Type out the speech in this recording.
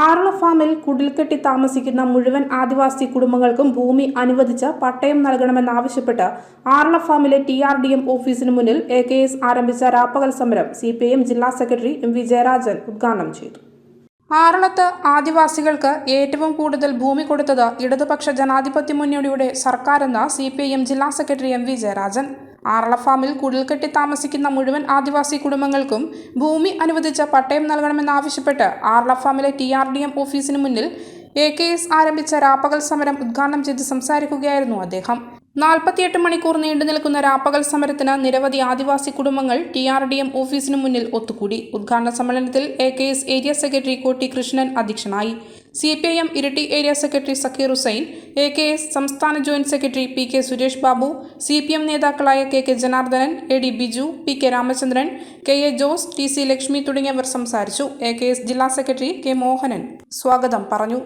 ആറള ഫാമിൽ കുടിൽക്കെട്ടി താമസിക്കുന്ന മുഴുവൻ ആദിവാസി കുടുംബങ്ങൾക്കും ഭൂമി അനുവദിച്ച് പട്ടയം നൽകണമെന്നാവശ്യപ്പെട്ട് ആറള ഫാമിലെ ടി ആർ ഡി എം ഓഫീസിന് മുന്നിൽ എ കെ എസ് ആരംഭിച്ച രാപ്പകൽ സമരം സി പി എം ജില്ലാ സെക്രട്ടറി എം വി ജയരാജൻ ഉദ്ഘാടനം ചെയ്തു. ആറളത്ത് ആദിവാസികൾക്ക് ഏറ്റവും കൂടുതൽ ഭൂമി കൊടുത്തത് ഇടതുപക്ഷ ജനാധിപത്യ മുന്നണിയുടെ സർക്കാരെന്ന് സി പി ഐ എം ജില്ലാ secretary M V Jayarajan. Aralam ഫാമിൽ കുടിൽക്കെട്ടി താമസിക്കുന്ന മുഴുവൻ ആദിവാസി കുടുംബങ്ങൾക്കും ഭൂമി അനുവദിച്ച പട്ടയം നൽകണമെന്നാവശ്യപ്പെട്ട് ആറള ഫാമിലെ ടി ആർ ഡി എം ഓഫീസിന് മുന്നിൽ എ കെ എസ് ആരംഭിച്ച രാപ്പകൽ സമരം ഉദ്ഘാടനം ചെയ്ത് സംസാരിക്കുകയായിരുന്നു അദ്ദേഹം. നാൽപ്പത്തിയെട്ട് മണിക്കൂർ നീണ്ടു നിൽക്കുന്ന രാപ്പകൽ സമരത്തിന് നിരവധി ആദിവാസി കുടുംബങ്ങൾ ടി ആർ ഡി എം ഓഫീസിന് മുന്നിൽ ഒത്തുകൂടി. ഉദ്ഘാടന സമ്മേളനത്തിൽ A K S area secretary Kotti Krishnan അധ്യക്ഷനായി. C P I M Iritty area secretary Zakir Hussain A K S സംസ്ഥാന joint secretary P K Suresh Babu C P M നേതാക്കളായ K K Janardhanan A D Biju P K Ramachandran K A Jose T C Lakshmi തുടങ്ങിയവർ സംസാരിച്ചു. A K S ജില്ലാ secretary K Mohanan സ്വാഗതം പറഞ്ഞു.